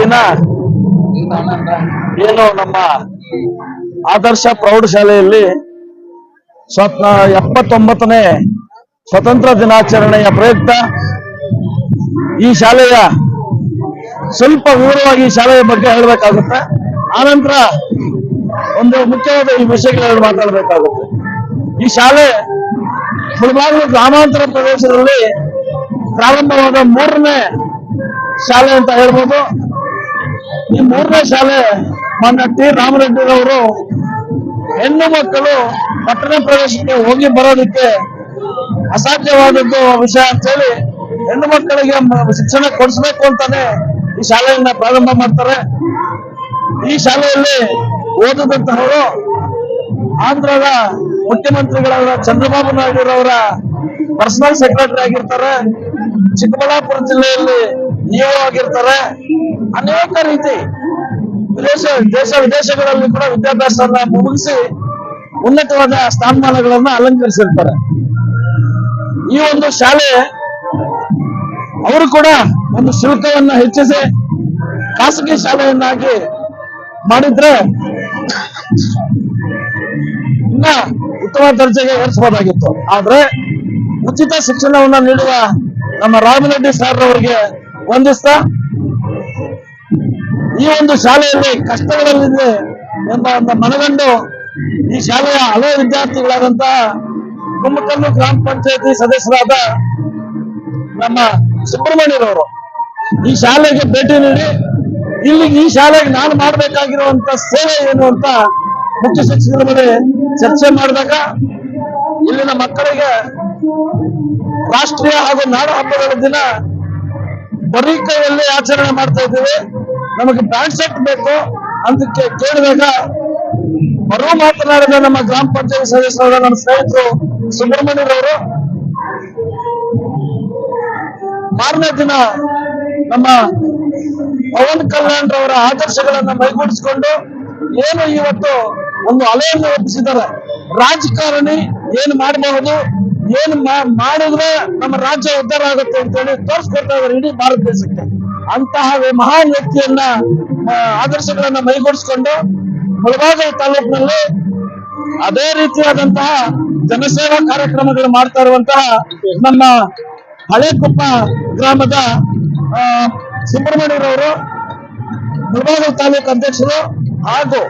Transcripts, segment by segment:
ದಿನ ಏನು ನಮ್ಮ ಆದರ್ಶ ಪ್ರೌಢಶಾಲೆಯಲ್ಲಿ ಸ್ವತ್ ಎಪ್ಪತ್ತೊಂಬತ್ತನೇ ಸ್ವತಂತ್ರ ದಿನಾಚರಣೆಯ ಪ್ರಯುಕ್ತ ಈ ಶಾಲೆಯ ಸ್ವಲ್ಪ ವಿವರವಾಗಿ ಈ ಶಾಲೆಯ ಬಗ್ಗೆ ಹೇಳಬೇಕಾಗುತ್ತೆ. ಆನಂತರ ಒಂದು ಮುಖ್ಯವಾದ ಈ ವಿಷಯಗಳನ್ನು ಮಾತಾಡಬೇಕಾಗುತ್ತೆ. ಈ ಶಾಲೆ ಮುಳಬಾಗಿಲು ಗ್ರಾಮಾಂತರ ಪ್ರದೇಶದಲ್ಲಿ ಪ್ರಾರಂಭವಾದ ಮೂರನೇ ಶಾಲೆ ಅಂತ ಹೇಳ್ಬೋದು. ಈ ಮೂರನೇ ಶಾಲೆ ಮೊನ್ನೆ ಟಿ ರಾಮರೆಡ್ಡಿರವರು ಹೆಣ್ಣು ಮಕ್ಕಳು ಪಟ್ಟಣ ಪ್ರದೇಶಕ್ಕೆ ಹೋಗಿ ಬರೋದಕ್ಕೆ ಅಸಾಧ್ಯವಾದದ್ದು ವಿಷಯ ಅಂತ ಹೇಳಿ ಹೆಣ್ಣು ಮಕ್ಕಳಿಗೆ ಶಿಕ್ಷಣ ಕೊಡಿಸ್ಬೇಕು ಅಂತಾನೆ ಈ ಶಾಲೆಯನ್ನ ಪ್ರಾರಂಭ ಮಾಡ್ತಾರೆ. ಈ ಶಾಲೆಯಲ್ಲಿ ಓದಿದಂತಹವರು ಆಂಧ್ರದ ಮುಖ್ಯಮಂತ್ರಿಗಳಾದ ಚಂದ್ರಬಾಬು ನಾಯ್ಡುರವರ ಪರ್ಸನಲ್ ಸೆಕ್ರೆಟರಿ ಆಗಿರ್ತಾರೆ. ಚಿಕ್ಕಬಳ್ಳಾಪುರ ಜಿಲ್ಲೆಯಲ್ಲಿ ಇಒ ಆಗಿರ್ತಾರೆ. ಅನೇಕ ರೀತಿ ವಿದೇಶ, ದೇಶ, ವಿದೇಶಗಳಲ್ಲಿ ಕೂಡ ವಿದ್ಯಾಭ್ಯಾಸವನ್ನ ಮುಗಿಸಿ ಉನ್ನತವಾದ ಸ್ಥಾನಮಾನಗಳನ್ನ ಅಲಂಕರಿಸಿರ್ತಾರೆ. ಈ ಒಂದು ಶಾಲೆ ಅವರು ಕೂಡ ಒಂದು ಶುಲ್ಕವನ್ನ ಹೆಚ್ಚಿಸಿ ಖಾಸಗಿ ಶಾಲೆಯನ್ನಾಗಿ ಮಾಡಿದ್ರೆ ಇನ್ನ ಉತ್ತಮ ದರ್ಜೆಗೆ ಏರಿಸಬಹುದಾಗಿತ್ತು ಆದ್ರೆ ಉಚಿತ ಶಿಕ್ಷಣವನ್ನ ನೀಡುವ ನಮ್ಮ ರಾಮರೆಡ್ಡಿ ಸರ್ ಅವರಿಗೆ ವಂದಿಸ್ತಾ ಈ ಒಂದು ಶಾಲೆಯಲ್ಲಿ ಕಷ್ಟಗಳಲ್ಲಿದೆ ಎಂಬ ಒಂದು ಮನಗಂಡು ಈ ಶಾಲೆಯ ಹಲವು ವಿದ್ಯಾರ್ಥಿಗಳಾದಂತಹ ಕುಮ್ಮಕಲ್ಲು ಗ್ರಾಮ ಪಂಚಾಯತಿ ಸದಸ್ಯರಾದ ನಮ್ಮ ಸುಬ್ರಹ್ಮಣ್ಯರವರು ಈ ಶಾಲೆಗೆ ಭೇಟಿ ನೀಡಿ, ಇಲ್ಲಿ ಈ ಶಾಲೆಗೆ ನಾನು ಮಾಡಬೇಕಾಗಿರುವಂತ ಸೇವೆ ಏನು ಅಂತ ಮುಖ್ಯ ಶಿಕ್ಷಕರ ಮೇಲೆ ಚರ್ಚೆ ಮಾಡಿದಾಗ ಇಲ್ಲಿನ ಮಕ್ಕಳಿಗೆ ರಾಷ್ಟ್ರೀಯ ಹಾಗೂ ನಾಡ ಹಬ್ಬಗಳ ದಿನ ಬರೀ ಕೈಯಲ್ಲಿ ಆಚರಣೆ ಮಾಡ್ತಾ ಇದ್ದೀವಿ. ನಮಗೆ ಬ್ಯಾಂಡ್ ಸೆಟ್ ಬೇಕು ಅದಕ್ಕೆ ಕೇಳಿದಾಗ ಮರು ಮಾತನಾಡಿದ ನಮ್ಮ ಗ್ರಾಮ ಪಂಚಾಯತ್ ಸದಸ್ಯರಾದ ನಮ್ಮ ಸ್ನೇಹಿತರು ಸುಬ್ರಹ್ಮಣ್ಯರವರು, ಮಾರನೇ ದಿನ ನಮ್ಮ ಪವನ್ ಕಲ್ಯಾಣ್ ರವರ ಆದರ್ಶಗಳನ್ನ ಮೈಗೂಡಿಸಿಕೊಂಡು ಏನು ಇವತ್ತು ಒಂದು ಅಲೆಯನ್ನು ಒಪ್ಪಿಸಿದ್ದಾರೆ ರಾಜಕಾರಣಿ ಏನು ಮಾಡಬಹುದು? ಏನು ಮಾಡಿದ್ರೆ ನಮ್ಮ ರಾಜ್ಯ ಉದ್ಧಾರ ಆಗುತ್ತೆ ಅಂತೇಳಿ ತೋರಿಸ್ಕೊಡ್ತಾ ಇದಾರೆ ಇಡೀ ಭಾರತ ದೇಶಕ್ಕೆ. ಅಂತಹ ಮಹಾನ್ ವ್ಯಕ್ತಿಯನ್ನ ಆದರ್ಶಗಳನ್ನ ಮೈಗೂಡಿಸ್ಕೊಂಡು ಮುಳಬಾಗಿಲು ತಾಲೂಕಿನಲ್ಲಿ ಅದೇ ರೀತಿಯಾದಂತಹ ಜನಸೇವಾ ಕಾರ್ಯಕ್ರಮಗಳು ಮಾಡ್ತಾ ಇರುವಂತಹ ನಮ್ಮ ಹಳೇಕೊಪ್ಪ ಗ್ರಾಮದ ಸುಬ್ರಹ್ಮಣ್ಯರವರು, ಮುಳಬಾಗಿಲು ತಾಲೂಕು ಅಧ್ಯಕ್ಷರು ಹಾಗೂ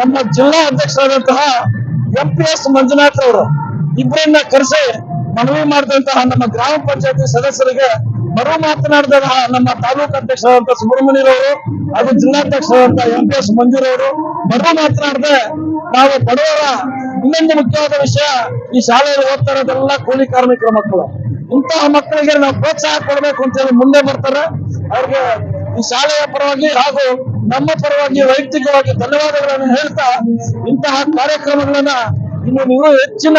ನಮ್ಮ ಜಿಲ್ಲಾ ಅಧ್ಯಕ್ಷರಾದಂತಹ ಎಂ ಪಿ ಎಸ್ ಮಂಜುನಾಥ್ ಅವರು ಇಬ್ಬರನ್ನ ಕರೆಸಿ ಮನವಿ ಮಾಡಿದಂತಹ ನಮ್ಮ ಗ್ರಾಮ ಪಂಚಾಯತಿ ಸದಸ್ಯರಿಗೆ ಮರು ಮಾತನಾಡಿದಂತಹ ನಮ್ಮ ತಾಲೂಕು ಅಧ್ಯಕ್ಷರಾದಂತಹ ಸುಬ್ರಹ್ಮಣ್ಯರವರು ಹಾಗೂ ಜಿಲ್ಲಾಧ್ಯಕ್ಷರಾದಂತಹ ಎಂ ಪಿ ಎಸ್ ಮಂಜೂರವರು ಮರು ಮಾತನಾಡದೆ ನಾವು ಬಡವರ ಇನ್ನೊಂದು ಮುಖ್ಯವಾದ ವಿಷಯ ಈ ಶಾಲೆಯಲ್ಲಿ ಓದ್ತಾ ಇರೋದೆಲ್ಲ ಕೂಲಿ ಕಾರ್ಮಿಕರ ಮಕ್ಕಳು. ಇಂತಹ ಮಕ್ಕಳಿಗೆ ನಾವು ಪ್ರೋತ್ಸಾಹ ಕೊಡಬೇಕು ಅಂತ ಹೇಳಿ ಮುಂದೆ ಬರ್ತಾರೆ. ಅವ್ರಿಗೆ ಈ ಶಾಲೆಯ ಪರವಾಗಿ ಹಾಗೂ ನಮ್ಮ ಪರವಾಗಿ ವೈಯಕ್ತಿಕವಾಗಿ ಧನ್ಯವಾದಗಳನ್ನು ಹೇಳ್ತಾ ಇಂತಹ ಕಾರ್ಯಕ್ರಮಗಳನ್ನ ಇನ್ನು ನೀವು ಹೆಚ್ಚಿನ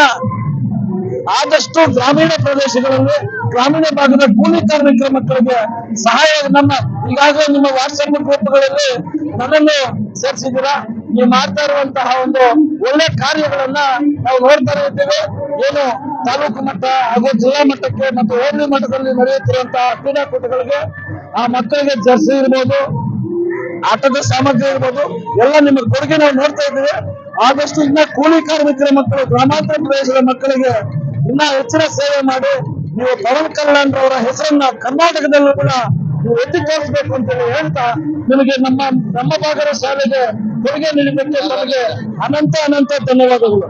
ಆದಷ್ಟು ಗ್ರಾಮೀಣ ಪ್ರದೇಶಗಳಲ್ಲಿ ಗ್ರಾಮೀಣ ಭಾಗದ ಕೂಲಿ ಕಾರ್ಮಿಕರ ಮಕ್ಕಳಿಗೆ ಸಹಾಯ ನಮ್ಮ ಈಗಾಗಲೇ ನಿಮ್ಮ ವಾಟ್ಸಪ್ ಗ್ರೂಪ್ಗಳಲ್ಲಿ ನನ್ನನ್ನು ಸೇರಿಸಿದ್ದೀರಾ? ನೀವು ಮಾಡ್ತಾ ಇರುವಂತಹ ಒಂದು ಒಳ್ಳೆ ಕಾರ್ಯಗಳನ್ನ ನಾವು ನೋಡ್ತಾ ಇದ್ದೇವೆ ಏನು ತಾಲೂಕು ಮಟ್ಟ ಹಾಗೂ ಜಿಲ್ಲಾ ಮಟ್ಟಕ್ಕೆ ಮತ್ತು ಹೋಬಳಿ ಮಟ್ಟದಲ್ಲಿ ನಡೆಯುತ್ತಿರುವಂತಹ ಕ್ರೀಡಾಕೂಟಗಳಿಗೆ ಆ ಮಕ್ಕಳಿಗೆ ಜರ್ಸಿ ಇರ್ಬೋದು, ಆಟದ ಸಾಮಗ್ರಿ ಇರ್ಬೋದು, ಎಲ್ಲ ನಿಮ್ಮ ಕೊಡುಗೆ ನಾವು ನೋಡ್ತಾ ಇದ್ದೇವೆ. ಆದಷ್ಟು ಇನ್ನ ಕೂಲಿ ಕಾರ್ಮಿಕರ ಮಕ್ಕಳು, ಗ್ರಾಮಾಂತರ ಪ್ರದೇಶದ ಮಕ್ಕಳಿಗೆ ಇನ್ನ ಹೆಚ್ಚಿನ ಸೇವೆ ಮಾಡಿ, ನೀವು ಪವನ್ ಕಲ್ಯಾಣ್ ಅವರ ಹೆಸರನ್ನ ಕರ್ನಾಟಕದಲ್ಲೂ ಕೂಡ ನೀವು ಎತ್ತಿ ತೋರಿಸಬೇಕು ಅಂತ ಹೇಳಿ ಹೇಳ್ತಾ, ನಿಮಗೆ ನಮ್ಮ ನಮ್ಮ ಭಾಗದ ಶಾಲೆಗೆ ಕೊಡುಗೆ ನೀಡಿದ್ದಕ್ಕೆ ನಮಗೆ ಅನಂತ ಅನಂತ ಧನ್ಯವಾದಗಳು.